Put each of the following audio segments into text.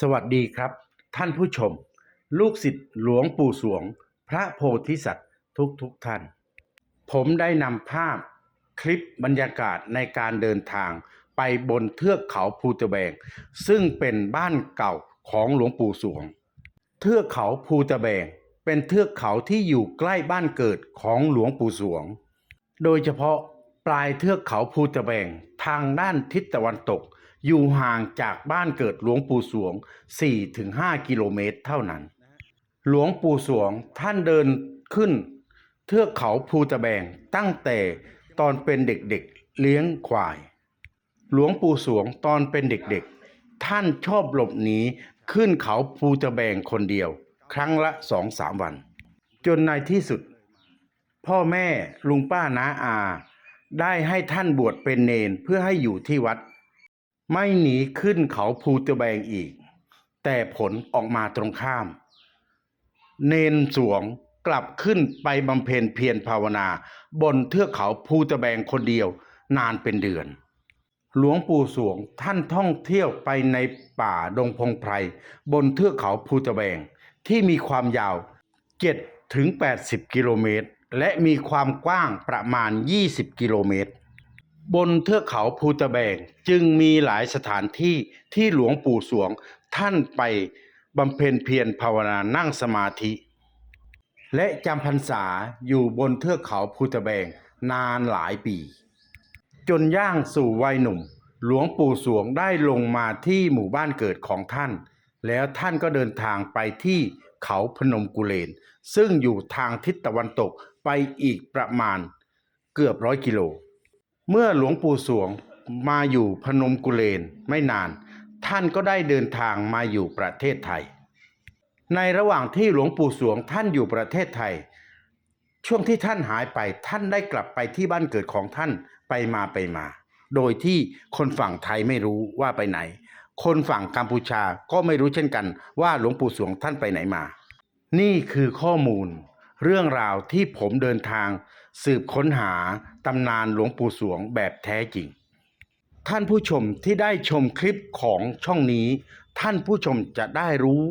สวัสดีครับ ท่านผู้ชม ลูกศิษย์หลวงปู่สวง พระโพธิสัตว์ทุกทุกท่าน ผมได้นำภาพคลิปบรรยากาศในการเดินทางไปบนเทือกเขาภูตะแบง ซึ่งเป็นบ้านเก่าของหลวงปู่สวง เทือกเขาภูตะแบง เป็นเทือกเขาที่อยู่ใกล้บ้านเกิดของหลวงปู่สวง โดยเฉพาะปลายเทือกเขาภูตะแบงทางด้านทิศตะวันตก อยู่ห่างจากบ้านเกิดหลวงปู่สวง 4-5 กิโลเมตรเท่านั้น หลวงปู่สวงท่านเดินขึ้น เทือกเขาภูตะแบงตั้งแต่ตอนเป็นเด็กๆเลี้ยงควาย หลวงปู่สวงตอนเป็นเด็กๆ ท่านชอบหลบหนีขึ้นเขาภูตะแบงคนเดียว ครั้งละสองสามวัน จนในที่สุด พ่อแม่ลุงป้าน้าอาได้ให้ท่านบวชเป็นเนนเพื่อให้อยู่ที่วัด ไม่หนีขึ้นเขาภูตะแบงอีก แต่ผลออกมาตรงข้าม เนนสวงกลับขึ้นไปบำเพ็ญเพียรภาวนา บนเทือกเขาภูตะแบงคนเดียวนานเป็นเดือน หลวงปู่สวงท่านท่องเที่ยวไปในป่าดงพงไพร บนเทือกเขาภูตะแบงที่มีความยาว7ถึง80 กิโลเมตร และมีความกว้างประมาณ 20 กิโลเมตร บนเทือกเขาภูตะแบงจึงมีหลายสถานที่ที่หลวงปู่สวงท่านไปบำเพ็ญเพียรภาวนานั่งสมาธิ และจำพรรษาอยู่บนเทือกเขาภูตะแบงนานหลายปี จนย่างสู่วัยหนุ่ม หลวงปู่สวงได้ลงมาที่หมู่บ้านเกิดของท่าน แล้วท่านก็เดินทางไปที่เขาพนมกุเลน ซึ่งอยู่ทางทิศตะวันตกไปอีกประมาณเกือบร้อยกิโล เมื่อหลวงปู่สวงมาอยู่พนมกุเลนไม่นาน ท่านก็ได้เดินทางมาอยู่ประเทศไทย ในระหว่างที่หลวงปู่สวงท่านอยู่ประเทศไทย ช่วงที่ท่านหายไปท่านได้กลับไปที่บ้านเกิดของท่านไปมาไปมา โดยที่คนฝั่งไทยไม่รู้ว่าไปไหน คนฝั่งกัมพูชาก็ไม่รู้เช่นกันว่าหลวงปู่สวงท่านไปไหนมา นี่คือข้อมูล เรื่องราวที่ผมเดินทางสืบค้นหาตำนานหลวงปู่สวงแบบแท้จริง ท่านผู้ชมที่ได้ชมคลิปของช่องนี้ ท่านผู้ชมจะได้รู้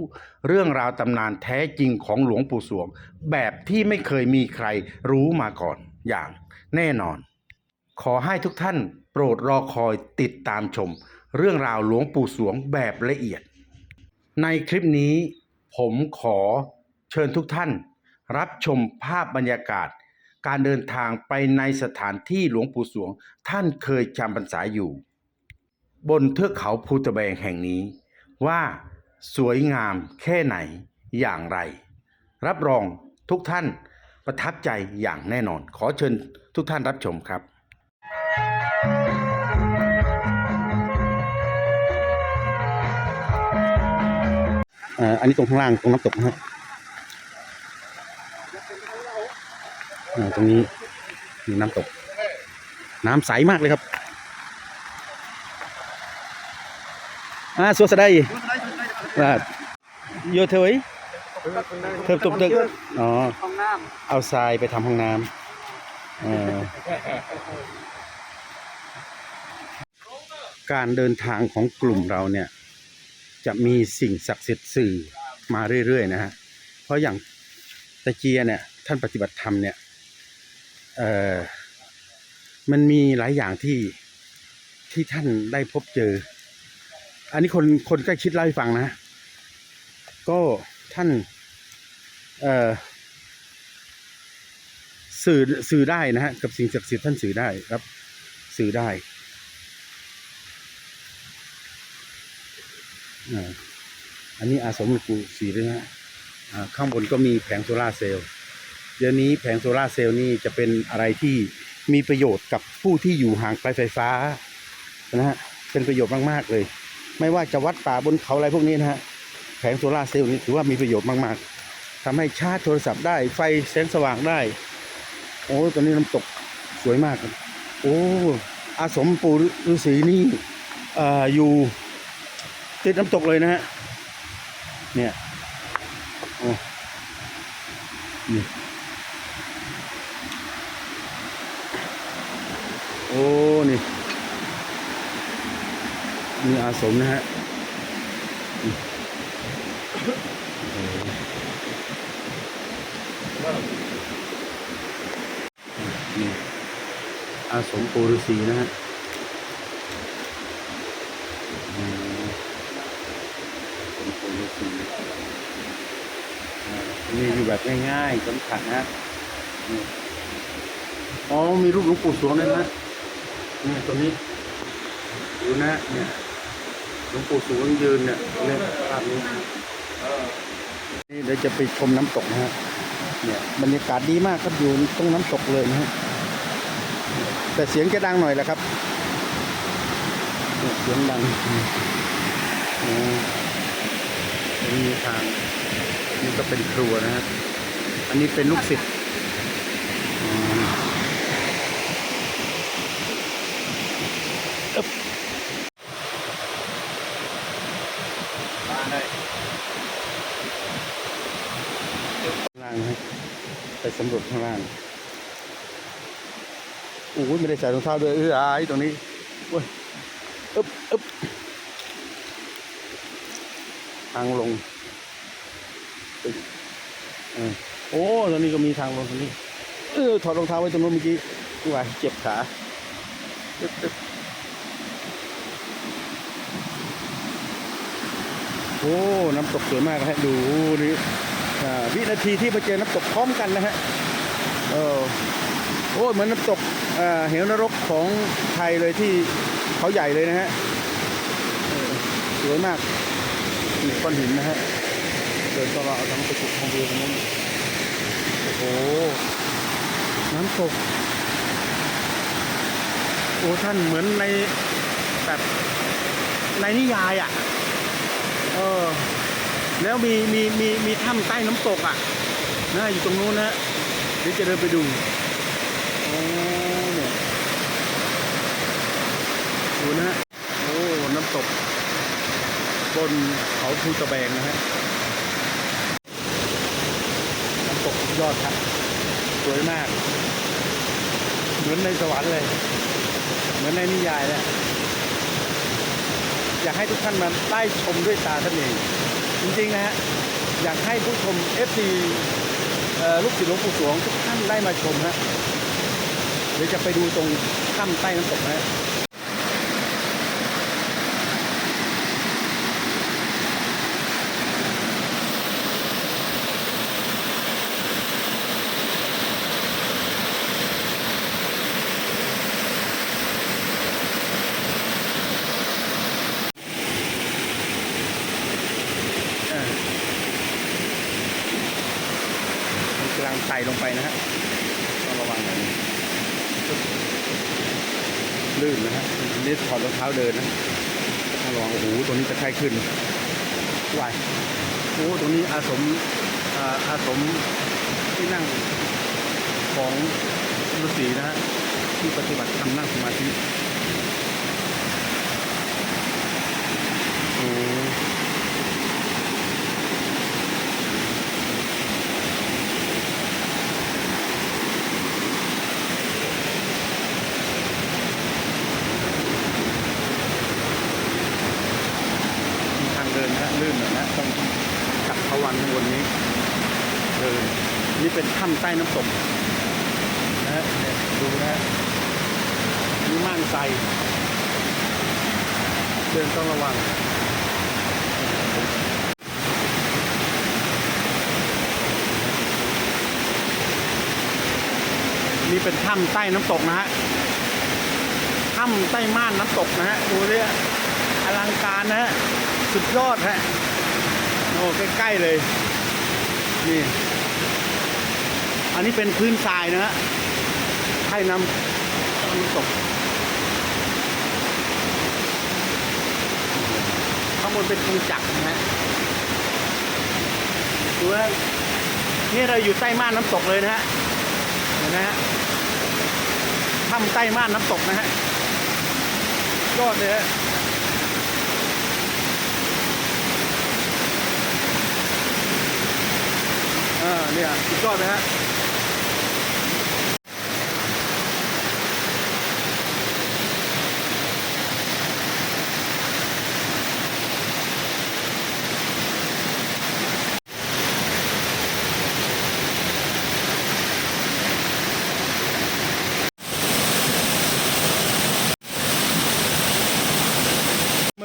เรื่องราวตำนานแท้จริงของหลวงปู่สวง แบบที่ไม่เคยมีใครรู้มาก่อนอย่างแน่นอน ขอให้ทุกท่านโปรดรอคอยติดตามชม เรื่องราวหลวงปู่สวงแบบละเอียด ในคลิปนี้ผมขอเชิญทุกท่าน รับชมภาพบรรยากาศ การเดินทางไปในสถานที่หลวงปู่สวง ท่านเคยจำพรรษาอยู่ บนเทือกเขาภูตะแบงแห่งนี้ ว่าสวยงามแค่ไหนอย่างไร รับรองทุกท่านประทับใจอย่างแน่นอน ขอเชิญทุกท่านรับชมครับอ่าอันนี้ตรงข้างล่างตรงน้ำตกนะครับอ่า ตรงนี้มีน้ำตก น้ำใสมากเลยครับอ่าสวัสดีว่าโยเทยเทิบตุบตึกอ๋อห้องน้เอาทรายไปทำห้องน้ำเออการเดินทางของกลุ่มเราเนี่ย จะมีสิ่งศักดิ์สิทธิ์สื่อมาเรื่อย ๆ นะฮะ เพราะอย่างตะเกียเนี่ย ท่านปฏิบัติธรรมเนี่ย เอ่อมันมีหลายอย่างที่ที่ท่านได้พบเจอ อันนี้คนคนใกล้ชิดเล่าให้ฟังนะ ก็ท่านเอ่อสื่อสื่อได้นะฮะกับสิ่งศักดิ์สิทธิ์ท่านสื่อได้ครับ สื่อได้อันนี้อาสมหลวงปู่ศรีด้วยนะฮะข้างบนก็มีแผงโซลาเซลล์ เดี๋ยวนี้แผงโซลาเซลล์นี่จะเป็นอะไรที่มีประโยชน์กับผู้ที่อยู่ห่างไกลไฟฟ้านะฮะเป็นประโยชน์มากๆเลย ไม่ว่าจะวัดป่าบนเขาอะไรพวกนี้นะฮะแผงโซลาเซลล์นี่ถือว่ามีประโยชน์มากๆทำให้ชาร์จโทรศัพท์ได้ไฟแสงสว่างได้ โอ้ตอนนี้น้ำตกสวยมาก โอ้อาสมปู่ฤาษีนี่เอ่ออยู่ติดน้ำตกเลยนะฮะเนี่ยโอ้นี่ อ้นี่นี่อาสมนะฮะนี่อาสมปูรุษีนะฮะนี่อยู่แบบง่ายๆสำคัญนะอ๋อมีรูปหลวงปู่สวงด้วยนะ เนี่ยตัวนี้ดูนะเนี่ยหลวงปู่สวงยืนเนี่ยเนี่ยภาพนี้นี่เดี๋ยวจะไปชมน้ำตกนะฮะเนี่ยบรรยากาศดีมากครับอยู่ตรงน้ำตกเลยนะฮะแต่เสียงจะดังหน่อยแหละครับเเสียงดังอ๋อตรงนี้ทางนี่ก็เป็นครัวนะฮะอันนี้เป็นลูกศิษย์อ๋ออึ๊บมาเลยข้างล่างนะฮะไป สำรวจข้างล่างโอ้ยไม่ได้ใส่รองเท้าด้วยเอออายตรงนี้โอ้ยอึ๊บอึ๊บทางลงอโอ้ตรงนี้ก็มีทางลงตรงนี้ เออ ถอดรองเท้าไว้ตรงนู้นเมื่อกี้กูว่าเจ็บขาตึ๊บตึ๊บโอ้ น้ำตกสวยมากฮะดูนี่ วินาทีที่มาเจอน้ำตกพร้อมกันนะฮะเออโอ้เหมือนน้ำตกเหวนรกของไทยเลยที่เขาใหญ่เลยนะฮะสวยมากมีก้อนหินนะฮะเดินตลอดเอาทั้งไปจุดทางวิวตรงนั้นโอ้โหน้ำตกโอ้ท่านเหมือนในแบบในนิยายอะ เออ แล้วมีมีมีมีถ้ำใต้น้ำตกอะนะอยู่ตรงนู้นนะเดี๋ยวจะเดินไปดูโอ้เนี่ยดูนะฮะโอ้น้ำตก บนเขาภูตะแบงนะฮะน้ำตกยอดครับสวยมาก เหมือนในสวรรค์เลย เหมือนในนิยายเลยอยากให้ทุกท่านมาได้ชมด้วยตาท่านเอง จริงๆนะฮะอยากให้ผู้ชม FC เอ่อลูกศิษย์หลวงปู่สวงทุกท่านได้มาชมฮะเดี๋ยวจะไปดูตรงถ้ำใต้น้ำตกนะฮะอ่ามันกำลังไต่ลงไปนะฮะ ต้องระวังหน่อยลื่นนะฮะนี่ ถอดรองเท้าเดินนะต้องระวังโอ้โหตรงนี้จะไข้ขึ้นวายโอ้ตรงนี้อาสมอาอาสมที่นั่งของฤาษีนะฮะที่ปฏิบัติธรรมนั่งสมาธิโอ้มีทางเดินนะฮะลื่นหน่อยนะต้องจับพวันข้างบนนี้เดิน นี่เป็นถ้ำใต้น้ำตกนะฮะดูนะฮะมีม่านใสเดินต้องระวังนี่เป็นถ้ำใต้น้ำตกนะฮะ ถ้ำใต้ม่านน้ำตกนะฮะ ดูเนี่ยอลังการนะฮะ สุดยอดฮะ โอ้ใกล้ ๆ เลย นี่ อันนี้เป็นพื้นทรายนะฮะใต้น้ำน้ำตกข้างบนเป็นกงจักรนะฮะดูนะนี่เราอยู่ใต้ม่านน้ำตกเลยนะฮะเห็นไหมฮะถ้ำใต้ม่านน้ำตกนะฮะยอดเลยฮะอ่าเนี่ยสุดยอดเลยฮะ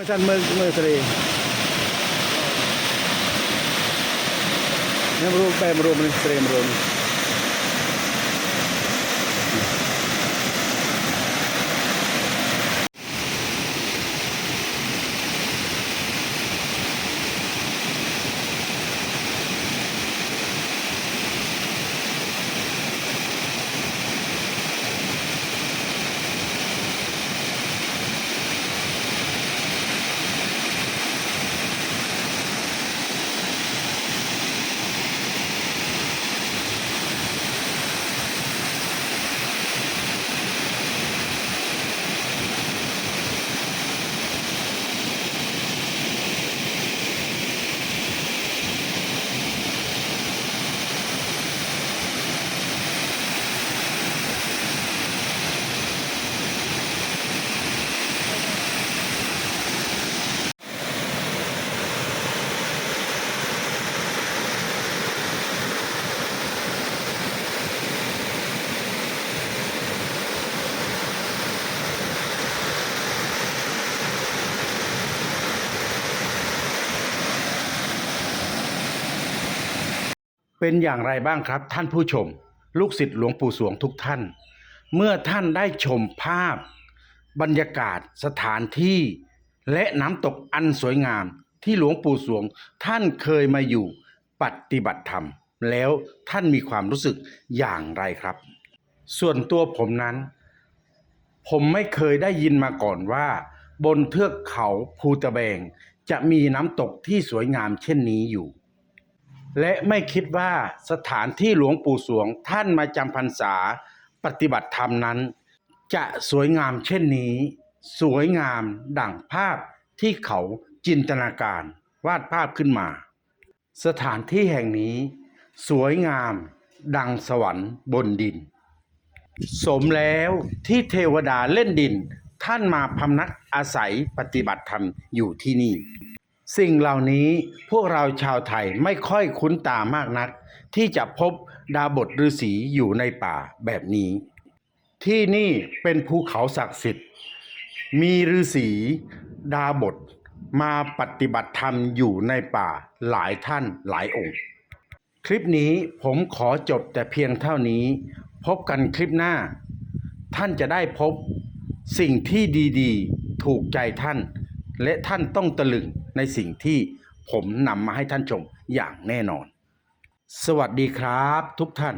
ชันเมืองเมืองทะเลเนี่ยมรวมไปมารวมในทะเลมรวม เป็นอย่างไรบ้างครับ ท่านผู้ชม ลูกศิษย์หลวงปู่สวงทุกท่าน เมื่อท่านได้ชมภาพ บรรยากาศสถานที่ และน้ำตกอันสวยงามที่หลวงปู่สวงท่านเคยมาอยู่ปฏิบัติธรรม แล้วท่านมีความรู้สึกอย่างไรครับ ส่วนตัวผมนั้น ผมไม่เคยได้ยินมาก่อนว่า บนเทือกเขาภูตะแบง จะมีน้ำตกที่สวยงามเช่นนี้อยู่ และไม่คิดว่าสถานที่หลวงปู่สวงท่านมาจำพรรษาปฏิบัติธรรมนั้น จะสวยงามเช่นนี้ สวยงามดั่งภาพที่เขาจินตนาการวาดภาพขึ้นมา สถานที่แห่งนี้ สวยงามดังสวรรค์บนดิน สมแล้วที่เทวดาเล่นดินท่านมาพำนักอาศัยปฏิบัติธรรมอยู่ที่นี่ สิ่งเหล่านี้พวกเราชาวไทยไม่ค่อยคุ้นตามากนัก ที่จะพบดาบทฤาษีอยู่ในป่าแบบนี้ ที่นี่เป็นภูเขาศักดิ์สิทธิ์ มีฤาษีดาบทมาปฏิบัติธรรมอยู่ในป่าหลายท่านหลายองค์ คลิปนี้ผมขอจบแต่เพียงเท่านี้ พบกันคลิปหน้า ท่านจะได้พบสิ่งที่ดีๆ ถูกใจท่าน และท่านต้องตะลึงในสิ่งที่ผมนำมาให้ท่านชมอย่างแน่นอน สวัสดีครับทุกท่าน